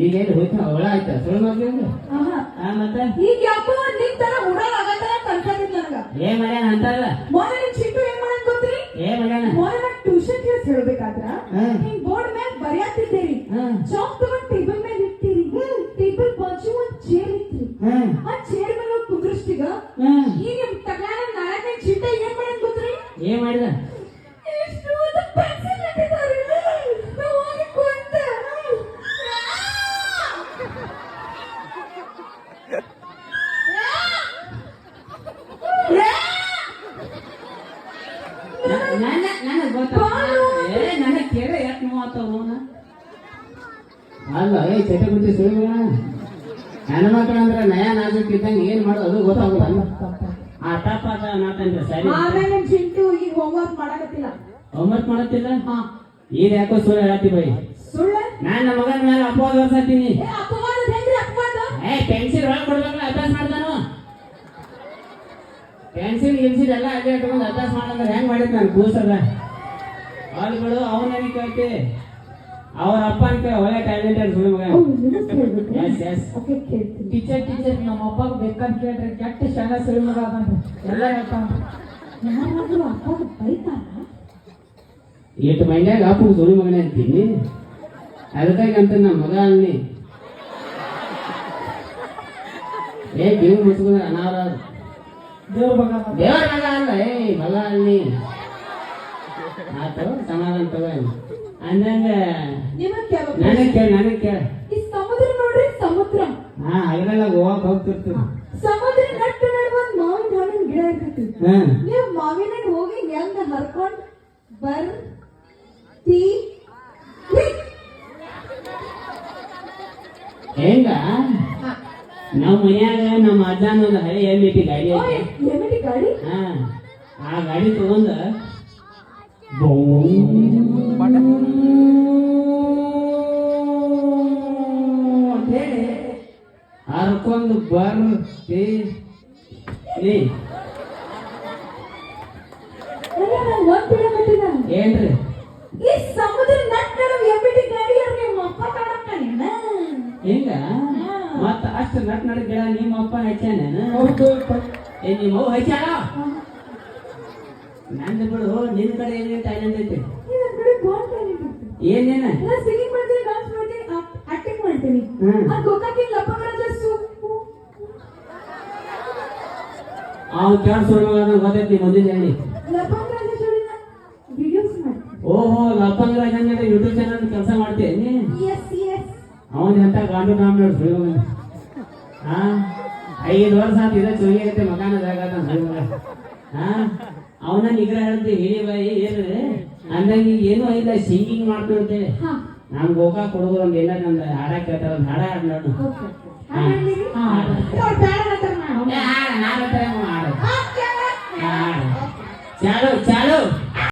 ಈಗೇನು ಹೋಯ್ತಾ? ಅವಳ ಆಯ್ತಾ? ಸುಳ್ಳು. ಆ ಮತ್ತೆ? ಈಗ ಯಾಕೋ ನಿಮ್ ತರ ಉಡಾಳ ಆಗತ್ತಾರ ಕನ್ಕೊಂಡಿದ್ ನನಗ. ಏ ಮಾಡ್ಯಾನ ಅಂತಾರಲ್ಲ ಮೊನ್ನೆ ನಿಮ್ ಚಿಟ್ಟು ಏನ್ ಮಾಡಕ್ ಗೊತ್ತ್ರಿ? ಏ ಮಾಡ್ಯಾನ ಮೊನ್ನೆ ನಾ ಟ್ಯೂಷನ್ ಕ್ಲಾಸ್ ಹೇಳ್ಬೇಕಾದ್ರ. ಹಿಂಗ್ ಬೋರ್ಡ್ ಮ್ಯಾಲ್ ಬರ್ಯಾತಿದ್ದೀರಿ. ಚಾಕ್ ತಗೊಂಡ್ ಟೇಬಲ್ ಇಟ್ಟಿರಿ. ಟೇಬಲ್ ಬಾಜು ಒಂದ್ ಚೇರ್ ಇತ್ರಿ. ಆ ಚೇರ್ ಮೇಲೆ ಕುಂದ್ರಸ್ತೀಗ ಈಗ ತಗ್ಲಾನ ನಾಲ್ಕನೇ ಚಿಟ್ಟ ಏನ್ ಮಾಡಕ್ ಗೊತ್ತ್ರಿ? ಏನ್ ಮಾಡಿದ ಎಷ್ಟು ಒಂದು ಪೆನ್ಸಿಲ್ ಇಟ್ಟಿದ್ದಾರೆ ನಾವು ಹೋಗಿ ಕುಂತೆ. ನನ್ನ ನನ್ನ ಗೊತ್ತ ಏ ನನ್ನ ನೋನ ಅಲ್ಲ ಏ ಚಟ ಬಿಟ್ಟು ಸುಳ್ಳು ಹೆಣ್ಮಕ್ಳು ಅಂದ್ರೆ ನಯ ನಾಜುಕ್ ಇದ್ದಂಗೆ ಏನ್ ಮಾಡೋದು ಅದು ಗೊತ್ತಾಗಲ್ಲ ಆ ತಪ್ಪಾದ ಮಾತಂದ್ರೆ ಸರಿ. ಆಮೇಲೆ ಚಿಂಟು ಈಗ ಹೋಮ್ವರ್ಕ್ ಮಾಡಕತ್ತಿಲ್ಲ. ಹೋಮ್ವರ್ಕ್ ಮಾಡತ್ತಿಲ್ಲ? ಹಾ. ಈಗ ಯಾಕೋ ಸುಳ್ಳು ಹೇಳತ್ತಿ ಬೈ? ಸುಳ್ಳ? ನಾನ್ ನಮ್ಮ ಮಗನ ಮೇಲೆ ಅಪವಾದ ಹೊರಸತ್ತೀನಿ. ಏ ಅಪವಾದ ಹೆಂಗ್ರಿ ಅಪವಾದ? ಏ ಪೆನ್ಸಿಲ್ ಒಳಗೆ ಕೊಡ್ಬೇಕು ಅಭ್ಯಾಸ ಮಾಡ್ತಾನು. ಪೆನ್ಸಿಲ್ ಗಿನ್ಸಿಲ್ ಎಲ್ಲ ಅಲ್ಲೇ ಇಟ್ಕೊಂಡು ಅಭ್ಯಾಸ ಮಾಡಂದ್ರೆ ಹೆಂಗ್ ಮಾಡಿದ್ ನಾನು ಕೂಸದ ಅವ್ರುಗಳು ಅವನಿಗೆ ಕೇಳ್ತಿ ಅವ್ರ ಅಪ್ಪ ಅಂತ ಒಳ್ಳೆ ಟ್ಯಾಲೆಂಟೆಡ್ ಸುಳ್ಳು ಮಗ. ಟೀಚರ್ ಟೀಚರ್ ನಮ್ಮ ಅಪ್ಪಗೆ ಬೇಕಂತ ಕೇಳ್ರಿ ಕೆಟ್ಟ ಶಾಲೆ ಸುಳಿ ಮಗ ಅದಾನ್ರಿ ಎಲ್ಲ ಹೇಳ್ತಾನ ಯಾರಾದ್ರೂ ಅಪ್ಪಾಗ ಬೈತಾರ ಎಷ್ಟು ಮೈನ್ಯಾಗ ಅಪ್ಪು ಸುಳ್ಳು ಮಗನೇ ಅಂತೀನಿ. ಅದಕ್ಕಾಗಿ ಅಂತ ನಮ್ಮ ಮಗ ಅಲ್ಲಿ ಏ ಕಿವಿ ಮುಸ್ಕೊಂಡ್ರೆ ಅನಾರ ದೇವ್ರ ಮಗ. ದೇವರ ಮಗ ಅಲ್ಲ ಏ ಮಗ ಅಲ್ಲಿ ಆತು ಸಮಾಧಾನ ತಗೋ ಅಂದಂಗ ನನಗೆ ಕೇಳ ನನಗೆ ಕೇಳ. ಈ ಸಮುದ್ರ ನೋಡ್ರಿ ಸಮುದ್ರ. ಹಾ ಹಗಲೆಲ್ಲ ಗೋವಾಕ್ ಹೋಗ್ತಿರ್ತೀವಿ ಸಮುದ್ರ ನಟ್ಟು ಮಾವಿನ ಹಣ್ಣಿನ ಗಿಡ ಇರ್ತೈತಿ. ಹಾ. ನೀವು ಮಾವಿನ ಹಣ್ಣ್ ಹೋಗಿ ಹೆಂಗ ಹರ್ಕೊಂಡ್ ಬರ್ ತಿ ಹೆಂಗ? ನಮ್ಮ ಮನ್ಯಾಗ ನಮ್ಮ ಅಜ್ಜನ ಒಂದು ಹಳೆ ಗಾಡಿ ಐತಿ? ಗಾಡಿ? ಹಾ ಆ ಗಾಡಿ ತಗೊಂಡ ಅಂತೇಳಿ ಹರ್ಕೊಂಡು ಬರ್ತಿ ಏನ್ರಿ ಈ ಸಮುದ್ರ ನಟ್ ನಡುವ ಎಮಿಟಿ ಗಾಡಿ ಅವ್ರ ನಿಮ್ಮ ಅಪ್ಪ ಕಾಣಕ್ಕಾನೇನ ಹಿಂಗ ಮತ್ತ ಅಷ್ಟು ನಟ್ ನಡ್ ಗಿಡ ನಿಮ್ಮ ಅಪ್ಪ ಹಚ್ಚಾನೇನ ಏ ನಿಮ್ಮ ನಂದು ಬಿಡು ನಿನ್ ಕಡೆ ಏನೇನ್ ಟ್ಯಾಲೆಂಟ್ ಐತೆ ಏನೇನ? ಸಿಂಗಿಂಗ್ ಮಾಡ್ತೀನಿ ಡಾನ್ಸ್ ಮಾಡ್ತೀನಿ ಆಕ್ಟಿಂಗ್ ಮಾಡ್ತೀನಿ. ಲಪ್ಪಂಗರಾಜ ಸೂಪು ಅವ್ನು ಸುಳ್ಳು ಗೊತ್ತೈತಿ ಮುಂದಿನ ಹೇಳಿ? ಓಹೋ ಲಪ್ಪಂಗ ರಾಜನ್ ಯೂಟ್ಯೂಬ್ ಚಾನಲ್ ಕೆಲಸ ಮಾಡ್ತೇನೆ ಅವನ ಎಂತ ಗಾಂಡು ನಾಮ್ ನೋಡಿ ಹಾ ಐದು ವರ್ಷ ಆತ ಇದ ಚೊಯ್ಯಗತ್ತೆ ಮಕಾನ ಜಾಗದ ಸುಳ್ಳು ಮಗ. ಹಾ ನಿಗ್ರಹ ಹೇಳಿ ಏನು ಅಂದಂಗ ಏನೂ ಇಲ್ಲ ಸಿಂಗಿಂಗ್ ಹಾ. ನಮ್ ಗೋಕಾಕ್ ಹುಡುಗರು ಒಂದ್ ಏನಾರ ಅಂದ್ರೆ ಹಾಡ ಕೇಳ್ತಾರ ಒಂದ್ ಹಾಡ ಹಾಡ್. ನೋಡು ಹಾಡ ಹಾಡ, ಹಾಡ್. ಚಾಲು ಚಾ